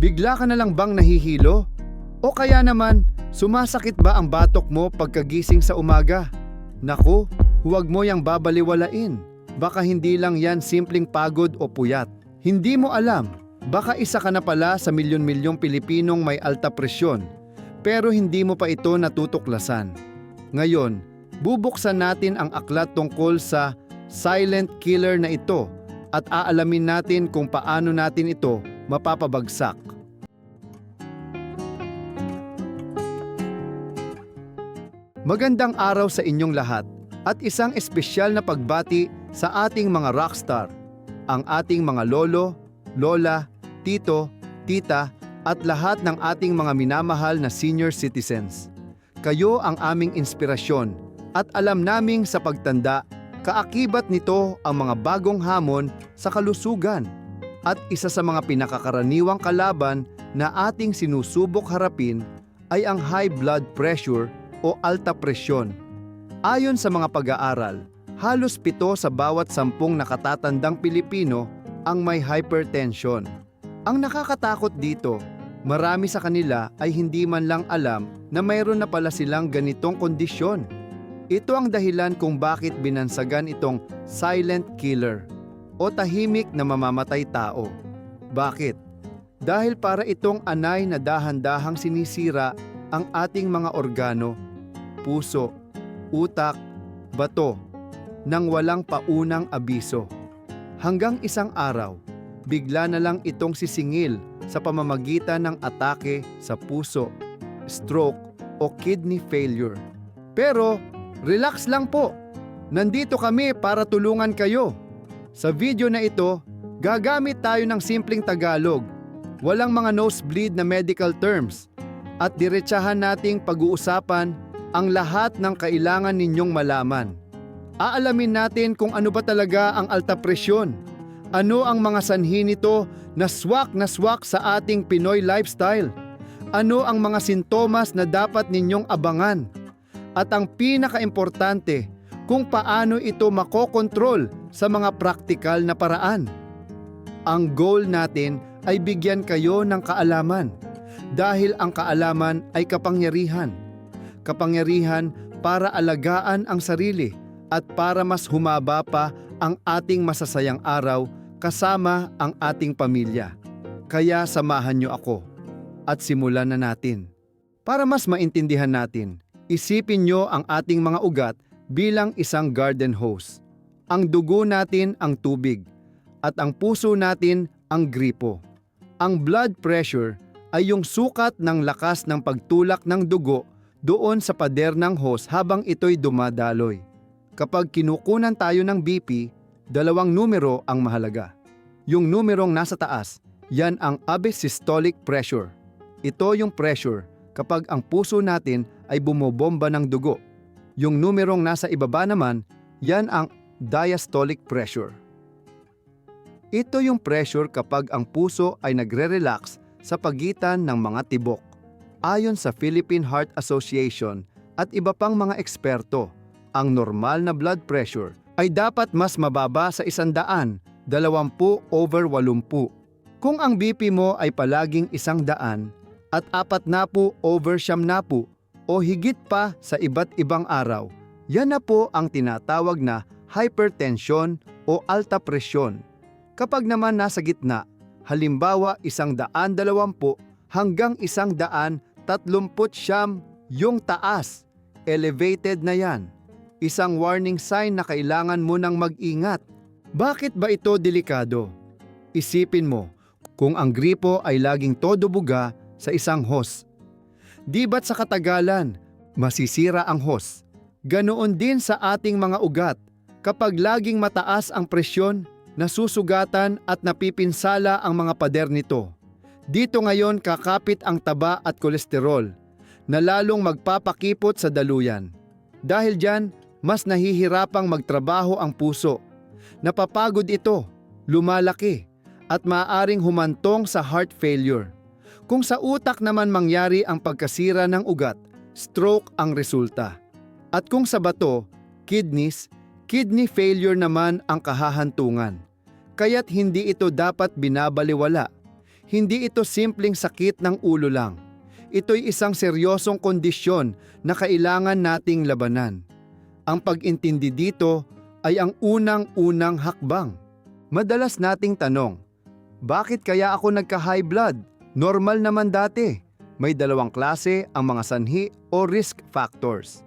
Bigla ka na lang bang nahihilo? O kaya naman, sumasakit ba ang batok mo pagkagising sa umaga? Naku, huwag mo yang babaliwalain. Baka hindi lang yan simpleng pagod o puyat. Hindi mo alam, baka isa ka na pala sa milyon-milyong Pilipinong may alta presyon, pero hindi mo pa ito natutuklasan. Ngayon, bubuksan natin ang aklat tungkol sa silent killer na ito at aalamin natin kung paano natin ito mapapabagsak. Magandang araw sa inyong lahat at isang espesyal na pagbati sa ating mga rockstar, ang ating mga lolo, lola, tito, tita at lahat ng ating mga minamahal na senior citizens. Kayo ang aming inspirasyon at alam naming sa pagtanda, kaakibat nito ang mga bagong hamon sa kalusugan at isa sa mga pinakakaraniwang kalaban na ating sinusubok harapin ay ang high blood pressure o alta presyon. Ayon sa mga pag-aaral, halos pito sa bawat sampung nakatatandang Pilipino ang may hypertension. Ang nakakatakot dito, marami sa kanila ay hindi man lang alam na mayroon na pala silang ganitong kondisyon. Ito ang dahilan kung bakit binansagan itong silent killer o tahimik na mamamatay tao. Bakit? Dahil para itong anay na dahan-dahang sinisira ang ating mga organo, puso, utak, bato, nang walang paunang abiso. Hanggang isang araw, bigla na lang itong sisingil sa pamamagitan ng atake sa puso, stroke o kidney failure. Pero, relax lang po. Nandito kami para tulungan kayo. Sa video na ito, gagamit tayo ng simpleng Tagalog. Walang mga nosebleed na medical terms. At diretsahan nating pag-uusapan ang lahat ng kailangan ninyong malaman. Aalamin natin kung ano ba talaga ang alta presyon. Ano ang mga sanhi nito na swak na swak sa ating Pinoy lifestyle? Ano ang mga sintomas na dapat ninyong abangan? At ang pinakaimportante, kung paano ito makokontrol sa mga praktikal na paraan. Ang goal natin ay bigyan kayo ng kaalaman dahil ang kaalaman ay kapangyarihan. Kapangyarihan para alagaan ang sarili at para mas humaba pa ang ating masasayang araw kasama ang ating pamilya. Kaya samahan niyo ako at simulan na natin. Para mas maintindihan natin, isipin niyo ang ating mga ugat bilang isang garden hose. Ang dugo natin ang tubig at ang puso natin ang gripo. Ang blood pressure ay yung sukat ng lakas ng pagtulak ng dugo doon sa pader ng hose habang ito'y dumadaloy. Kapag kinukunan tayo ng BP, dalawang numero ang mahalaga. Yung numerong nasa taas, yan ang abysystolic pressure. Ito yung pressure kapag ang puso natin ay bumobomba ng dugo. Yung numerong nasa ibaba naman, yan ang diastolic pressure. Ito yung pressure kapag ang puso ay nagre-relax sa pagitan ng mga tibok. Ayon sa Philippine Heart Association at iba pang mga eksperto, ang normal na blood pressure ay dapat mas mababa sa 100, 20 over 80. Kung ang BP mo ay palaging 100 at 40 over 70 o higit pa sa iba't ibang araw, yan na po ang tinatawag na hypertension o alta presyon. Kapag naman nasa gitna, halimbawa isang daan dalawampu hanggang isang daan tatlumput siyam yung taas, elevated na yan. Isang warning sign na kailangan mo nang mag-ingat. Bakit ba ito delikado? Isipin mo, kung ang gripo ay laging todo buga sa isang hose. Di ba't sa katagalan, masisira ang hose? Ganoon din sa ating mga ugat. Kapag laging mataas ang presyon, nasusugatan at napipinsala ang mga pader nito. Dito ngayon kakapit ang taba at kolesterol na lalong magpapakipot sa daluyan. Dahil dyan, mas nahihirapang magtrabaho ang puso. Napapagod ito, lumalaki, at maaring humantong sa heart failure. Kung sa utak naman mangyari ang pagkasira ng ugat, stroke ang resulta. At kung sa bato, kidneys, kidney failure naman ang kahahantungan. Kaya't hindi ito dapat binabaliwala. Hindi ito simpleng sakit ng ulo lang. Ito'y isang seryosong kondisyon na kailangan nating labanan. Ang pag-intindi dito ay ang unang-unang hakbang. Madalas nating tanong, bakit kaya ako nagka-high blood? Normal naman dati. May dalawang klase ang mga sanhi o risk factors.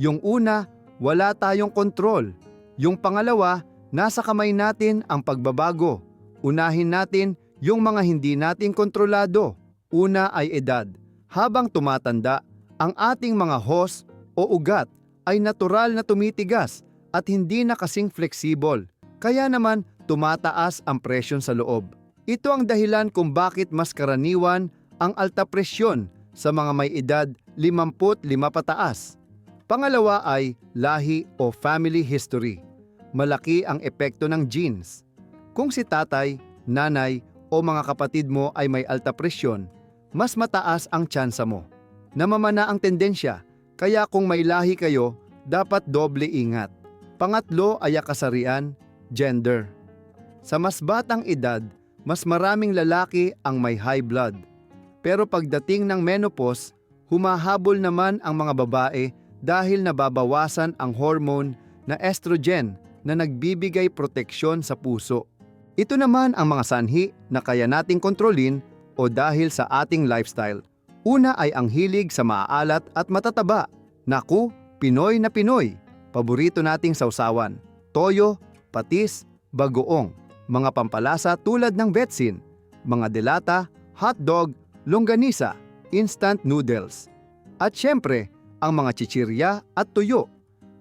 Yung una, wala tayong kontrol. Yung pangalawa, nasa kamay natin ang pagbabago. Unahin natin yung mga hindi natin kontrolado. Una ay edad. Habang tumatanda, ang ating mga hos o ugat ay natural na tumitigas at hindi na kasing fleksibol. Kaya naman tumataas ang presyon sa loob. Ito ang dahilan kung bakit mas karaniwan ang alta presyon sa mga may edad 55 pataas. Pangalawa ay lahi o family history. Malaki ang epekto ng genes. Kung si tatay, nanay o mga kapatid mo ay may alta presyon, mas mataas ang tsansa mo. Namamana ang tendensya, kaya kung may lahi kayo, dapat doble ingat. Pangatlo ay kasarian, gender. Sa mas batang edad, mas maraming lalaki ang may high blood. Pero pagdating ng menopause, humahabol naman ang mga babae dahil nababawasan ang hormone na estrogen na nagbibigay proteksyon sa puso. Ito naman ang mga sanhi na kaya nating kontrolin o dahil sa ating lifestyle. Una ay ang hilig sa maaalat at matataba. Naku, Pinoy na Pinoy. Paborito nating sausawan. Toyo, patis, bagoong. Mga pampalasa tulad ng betsin. Mga delata, hotdog, longganisa, instant noodles. At syempre, ang mga chichirya at tuyo.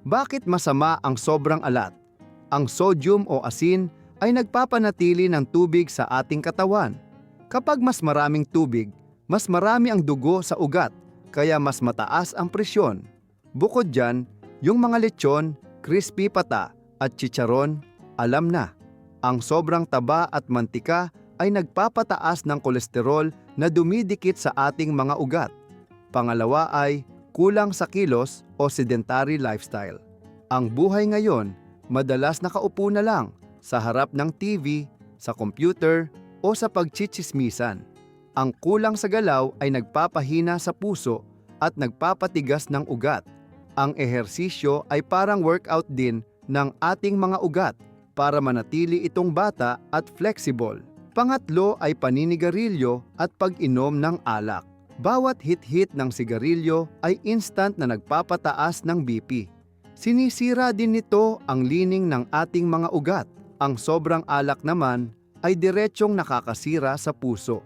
Bakit masama ang sobrang alat? Ang sodium o asin ay nagpapanatili ng tubig sa ating katawan. Kapag mas maraming tubig, mas marami ang dugo sa ugat, kaya mas mataas ang presyon. Bukod dyan, yung mga lechon, crispy pata at chicharon, alam na. Ang sobrang taba at mantika ay nagpapataas ng kolesterol na dumidikit sa ating mga ugat. Pangalawa ay kulang sa kilos o sedentary lifestyle. Ang buhay ngayon, madalas nakaupo na lang sa harap ng TV, sa computer o sa pagchichismisan. Ang kulang sa galaw ay nagpapahina sa puso at nagpapatigas ng ugat. Ang ehersisyo ay parang workout din ng ating mga ugat para manatili itong bata at flexible. Pangatlo ay paninigarilyo at pag-inom ng alak. Bawat hit-hit ng sigarilyo ay instant na nagpapataas ng BP. Sinisira din nito ang lining ng ating mga ugat. Ang sobrang alak naman ay diretsyong nakakasira sa puso.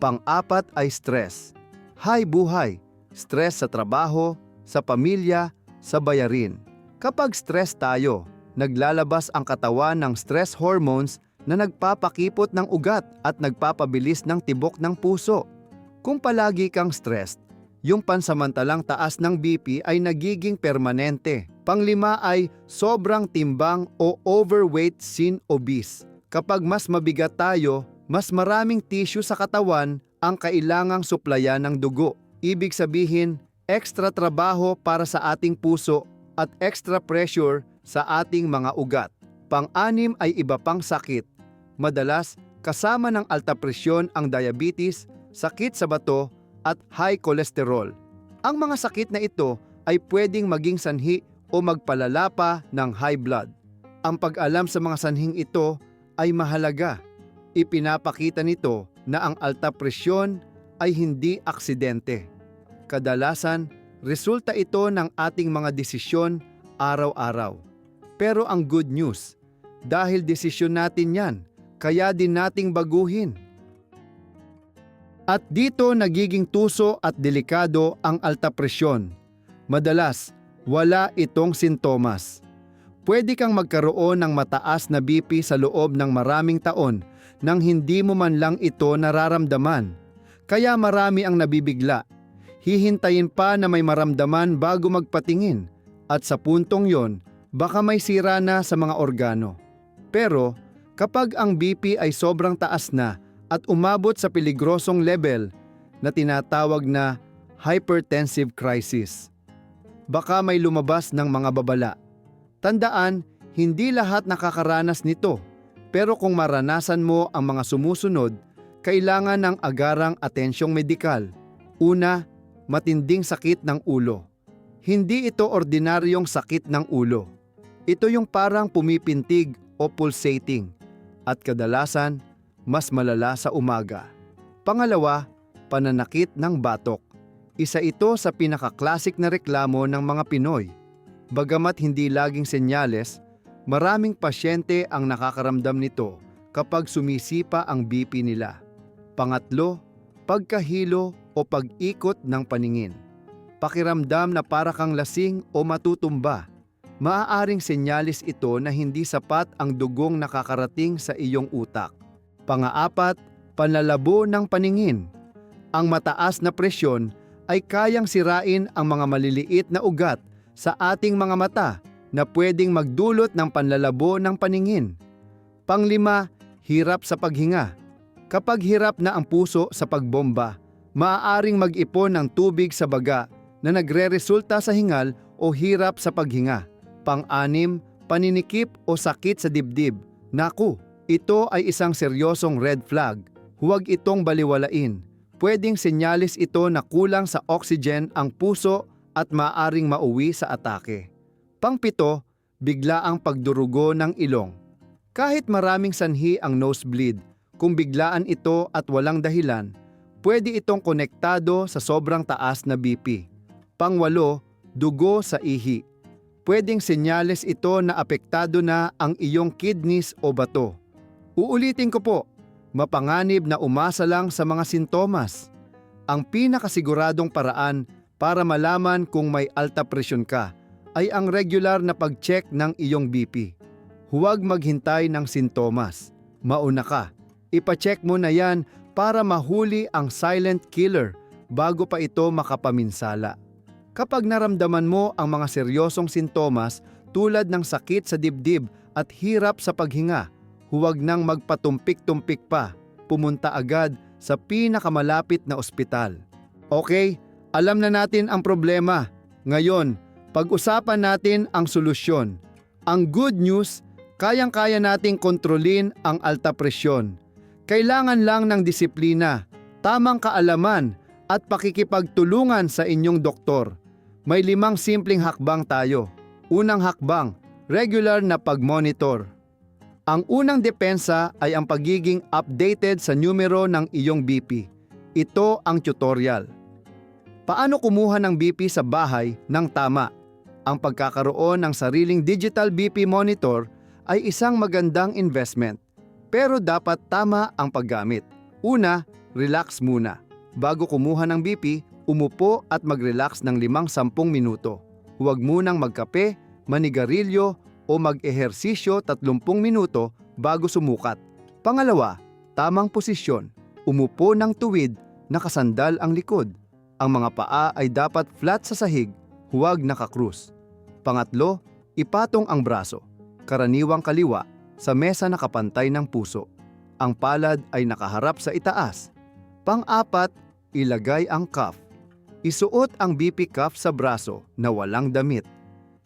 Pang-apat ay stress. Hay buhay, stress sa trabaho, sa pamilya, sa bayarin. Kapag stress tayo, naglalabas ang katawan ng stress hormones na nagpapakipot ng ugat at nagpapabilis ng tibok ng puso. Kung palagi kang stressed, yung pansamantalang taas ng BP ay nagiging permanente. Panglima ay sobrang timbang o overweight sin obese. Kapag mas mabigat tayo, mas maraming tissue sa katawan ang kailangang suplayan ng dugo. Ibig sabihin, extra trabaho para sa ating puso at extra pressure sa ating mga ugat. Pang-anim ay iba pang sakit. Madalas, kasama ng alta presyon ang diabetes, sakit sa bato at high cholesterol. Ang mga sakit na ito ay pwedeng maging sanhi o magpalala pa ng high blood. Ang pag-alam sa mga sanhing ito ay mahalaga. Ipinapakita nito na ang alta presyon ay hindi aksidente. Kadalasan, resulta ito ng ating mga desisyon araw-araw. Pero ang good news, dahil desisyon natin yan, kaya din nating baguhin. At dito nagiging tuso at delikado ang alta presyon. Madalas, wala itong sintomas. Pwede kang magkaroon ng mataas na BP sa loob ng maraming taon nang hindi mo man lang ito nararamdaman. Kaya marami ang nabibigla. Hihintayin pa na may maramdaman bago magpatingin at sa puntong yon, baka may sira na sa mga organo. Pero kapag ang BP ay sobrang taas na at umabot sa peligrosong level na tinatawag na hypertensive crisis, baka may lumabas ng mga babala. Tandaan, hindi lahat nakakaranas nito. Pero kung maranasan mo ang mga sumusunod, kailangan ng agarang atensyong medikal. Una, matinding sakit ng ulo. Hindi ito ordinaryong sakit ng ulo. Ito yung parang pumipintig o pulsating at kadalasan mas malala sa umaga. Pangalawa, pananakit ng batok. Isa ito sa pinaka-classic na reklamo ng mga Pinoy. Bagamat hindi laging senyales, maraming pasyente ang nakakaramdam nito kapag sumisipa ang BP nila. Pangatlo, pagkahilo o pag-ikot ng paningin. Pakiramdam na para kang lasing o matutumba. Maaaring senyalis ito na hindi sapat ang dugong nakakarating sa iyong utak. Pangaapat, panlalabo ng paningin. Ang mataas na presyon ay kayang sirain ang mga maliliit na ugat sa ating mga mata na pwedeng magdulot ng panlalabo ng paningin. Panglima, hirap sa paghinga. Kapag hirap na ang puso sa pagbomba, maaaring mag-ipon ng tubig sa baga na nagre-resulta sa hingal o hirap sa paghinga. Pang-anim, paninikip o sakit sa dibdib. Naku, ito ay isang seryosong red flag. Huwag itong baliwalain. Pwedeng senyalis ito na kulang sa oxygen ang puso at maaring mauwi sa atake. Pangpito, bigla ang pagdurugo ng ilong. Kahit maraming sanhi ang nosebleed, kung biglaan ito at walang dahilan, pwede itong konektado sa sobrang taas na BP. Pangwalo, dugo sa ihi. Pwedeng senyales ito na apektado na ang iyong kidneys o bato. Uulitin ko po, mapanganib na umasa lang sa mga sintomas. Ang pinakasiguradong paraan para malaman kung may alta presyon ka ay ang regular na pag-check ng iyong BP. Huwag maghintay ng sintomas. Mauna ka. Ipacheck mo na yan para mahuli ang silent killer bago pa ito makapaminsala. Kapag naramdaman mo ang mga seryosong sintomas tulad ng sakit sa dibdib at hirap sa paghinga, huwag nang magpatumpik-tumpik pa. Pumunta agad sa pinakamalapit na ospital. Okay, alam na natin ang problema. Ngayon, pag-usapan natin ang solusyon. Ang good news, kayang-kaya nating kontrolin ang alta presyon. Kailangan lang ng disiplina, tamang kaalaman at pakikipagtulungan sa inyong doktor. May limang simpleng hakbang tayo. Unang hakbang, regular na pag-monitor. Ang unang depensa ay ang pagiging updated sa numero ng iyong BP. Ito ang tutorial. Paano kumuha ng BP sa bahay ng tama? Ang pagkakaroon ng sariling digital BP monitor ay isang magandang investment. Pero dapat tama ang paggamit. Una, relax muna. Bago kumuha ng BP, umupo at mag-relax ng 5-10 minuto. Huwag munang magkape, manigarilyo o mag-ehersisyo 30 minuto bago sumukat. Pangalawa, tamang posisyon. Umupo ng tuwid, nakasandal ang likod. Ang mga paa ay dapat flat sa sahig, huwag nakakrus. Pangatlo, ipatong ang braso. Karaniwang kaliwa sa mesa nakapantay ng puso. Ang palad ay nakaharap sa itaas. Pang-apat, ilagay ang cuff. Isuot ang BP cuff sa braso na walang damit.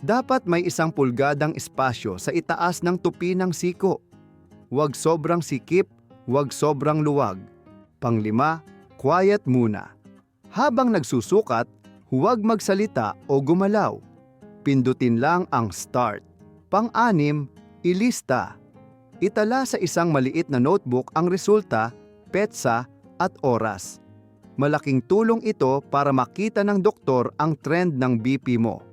Dapat may isang pulgadang espasyo sa itaas ng tupi ng siko. Huwag sobrang sikip, huwag sobrang luwag. Panglima, quiet muna. Habang nagsusukat, huwag magsalita o gumalaw. Pindutin lang ang start. Pang-anim, ilista. Itala sa isang maliit na notebook ang resulta, petsa at oras. Malaking tulong ito para makita ng doktor ang trend ng BP mo.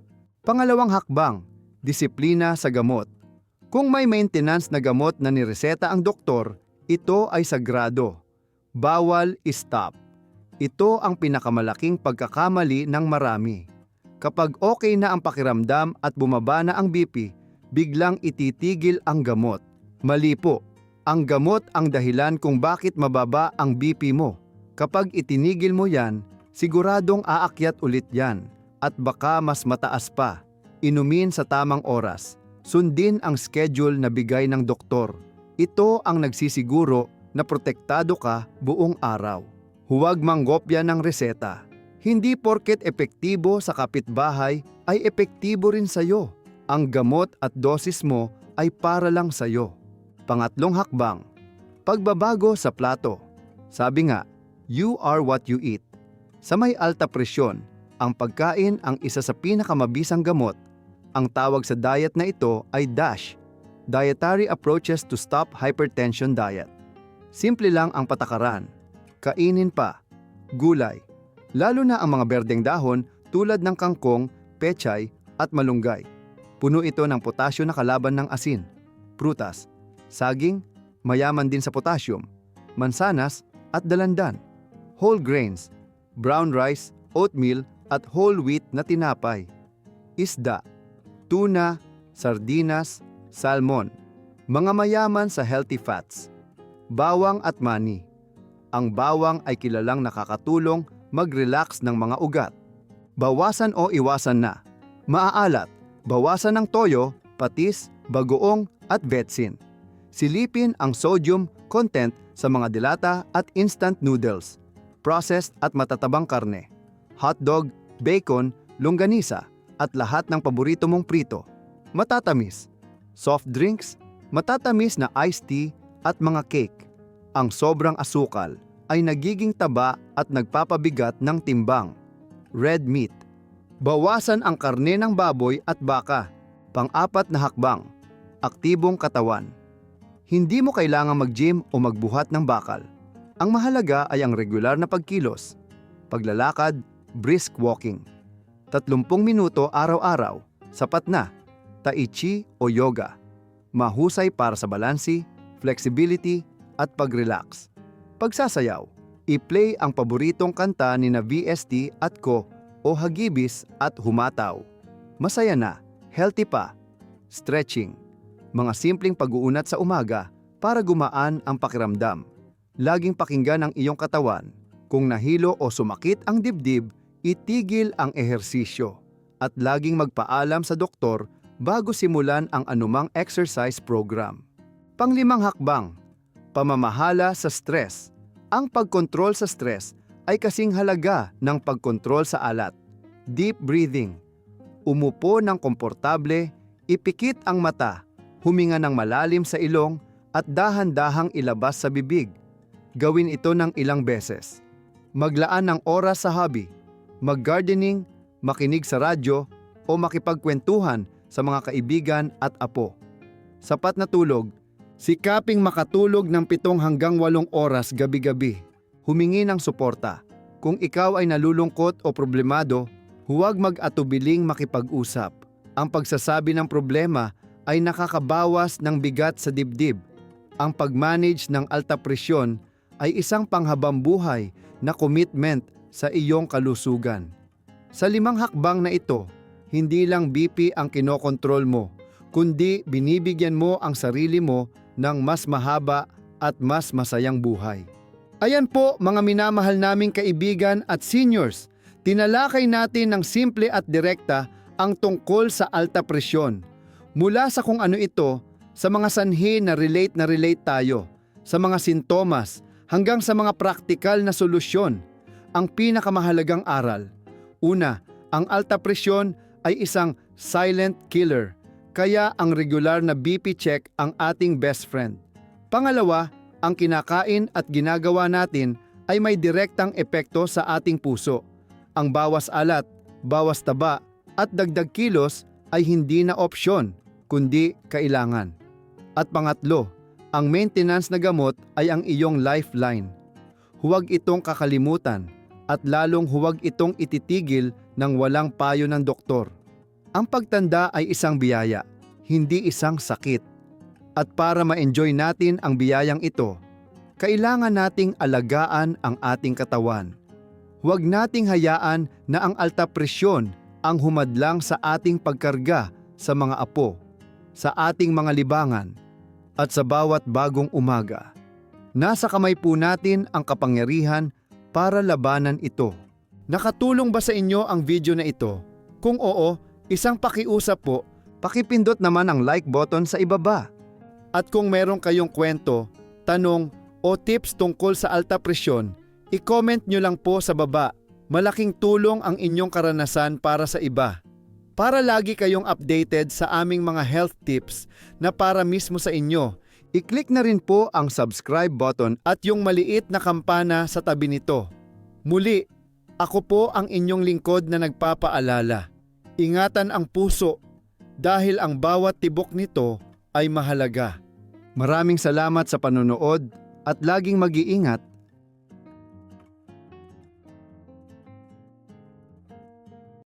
Pangalawang hakbang, disiplina sa gamot. Kung may maintenance na gamot na nireseta ang doktor, ito ay sagrado. Bawal stop. Ito ang pinakamalaking pagkakamali ng marami. Kapag okay na ang pakiramdam at bumaba na ang BP, biglang ititigil ang gamot. Mali po. Ang gamot ang dahilan kung bakit mababa ang BP mo. Kapag itinigil mo yan, siguradong aakyat ulit yan at baka mas mataas pa. Inumin sa tamang oras. Sundin ang schedule na bigay ng doktor. Ito ang nagsisiguro na protektado ka buong araw. Huwag manggopya ng reseta. Hindi porket epektibo sa kapitbahay ay epektibo rin sa'yo. Ang gamot at dosis mo ay para lang sa'yo. Pangatlong hakbang, pagbabago sa plato. Sabi nga, you are what you eat. Sa may alta presyon, ang pagkain ang isa sa pinakamabisang gamot. Ang tawag sa diet na ito ay DASH, Dietary Approaches to Stop Hypertension Diet. Simple lang ang patakaran. Kainin pa. Gulay. Lalo na ang mga berdeng dahon tulad ng kangkong, pechay at malunggay. Puno ito ng potasyo na kalaban ng asin. Prutas. Saging, mayaman din sa potassium. Mansanas at dalandan. Whole grains, brown rice, oatmeal at whole wheat na tinapay. Isda, tuna, sardinas, salmon. Mga mayaman sa healthy fats. Bawang at mani. Ang bawang ay kilalang nakakatulong mag-relax ng mga ugat. Bawasan o iwasan na. Maaalat, bawasan ng toyo, patis, bagoong at vetsin. Silipin ang sodium content sa mga dilata at instant noodles, processed at matatabang karne, hotdog, bacon, longganisa, at lahat ng paborito mong prito. Matatamis, soft drinks, matatamis na iced tea at mga cake. Ang sobrang asukal ay nagiging taba at nagpapabigat ng timbang. Red meat. Bawasan ang karne ng baboy at baka. Pang-apat na hakbang. Aktibong katawan. Hindi mo kailangang mag-gym o magbuhat ng bakal. Ang mahalaga ay ang regular na pagkilos, paglalakad, brisk walking. 30 minuto araw-araw, sapat na. Tai Chi o yoga. Mahusay para sa balansi, flexibility, at pag-relax. Pagsasayaw, i-play ang paboritong kanta ni na VST at ko o hagibis at humataw. Masaya na, healthy pa. Stretching, mga simpleng pag-uunat sa umaga para gumaan ang pakiramdam. Laging pakinggan ang iyong katawan. Kung nahilo o sumakit ang dibdib, itigil ang ehersisyo at laging magpaalam sa doktor bago simulan ang anumang exercise program. Panglimang hakbang, pamamahala sa stress. Ang pagkontrol sa stress ay kasing halaga ng pagkontrol sa alat. Deep breathing. Umupo ng komportable, ipikit ang mata, huminga ng malalim sa ilong at dahan-dahang ilabas sa bibig. Gawin ito ng ilang beses. Maglaan ng oras sa hobby, mag-gardening, makinig sa radyo o makipagkwentuhan sa mga kaibigan at apo. Sapat na tulog, sikaping makatulog ng pitong hanggang walong oras gabi-gabi. Humingi ng suporta. Kung ikaw ay nalulungkot o problemado, huwag mag-atubiling makipag-usap. Ang pagsasabi ng problema ay nakakabawas ng bigat sa dibdib. Ang pag-manage ng alta presyon ay isang panghabang buhay na commitment sa iyong kalusugan. Sa limang hakbang na ito, hindi lang BP ang kinokontrol mo, kundi binibigyan mo ang sarili mo ng mas mahaba at mas masayang buhay. Ayan po mga minamahal naming kaibigan at seniors, tinalakay natin ng simple at direkta ang tungkol sa alta presyon. Mula sa kung ano ito, sa mga sanhi na relate na relate tayo, sa mga sintomas, hanggang sa mga praktikal na solusyon. Ang pinakamahalagang aral. Una, ang alta presyon ay isang silent killer, kaya ang regular na BP check ang ating best friend. Pangalawa, ang kinakain at ginagawa natin ay may direktang epekto sa ating puso. Ang bawas alat, bawas taba, at dagdag kilos ay hindi na opsyon, kundi kailangan. At pangatlo, ang maintenance na gamot ay ang iyong lifeline. Huwag itong kakalimutan at lalong huwag itong ititigil ng walang payo ng doktor. Ang pagtanda ay isang biyaya, hindi isang sakit. At para ma-enjoy natin ang biyayang ito, kailangan nating alagaan ang ating katawan. Huwag nating hayaan na ang alta presyon ang humadlang sa ating pagkarga sa mga apo, sa ating mga libangan, at sa bawat bagong umaga. Nasa kamay po natin ang kapangyarihan para labanan ito. Nakatulong ba sa inyo ang video na ito? Kung oo, isang pakiusap po, pakipindot naman ang like button sa ibaba. At kung meron kayong kwento, tanong o tips tungkol sa alta presyon, i-comment nyo lang po sa baba. Malaking tulong ang inyong karanasan para sa iba. Para lagi kayong updated sa aming mga health tips na para mismo sa inyo, I-click na rin po ang subscribe button at yung maliit na kampana sa tabi nito. Muli, ako po ang inyong lingkod na nagpapaalala. Ingatan ang puso dahil ang bawat tibok nito ay mahalaga. Maraming salamat sa panonood at laging mag-iingat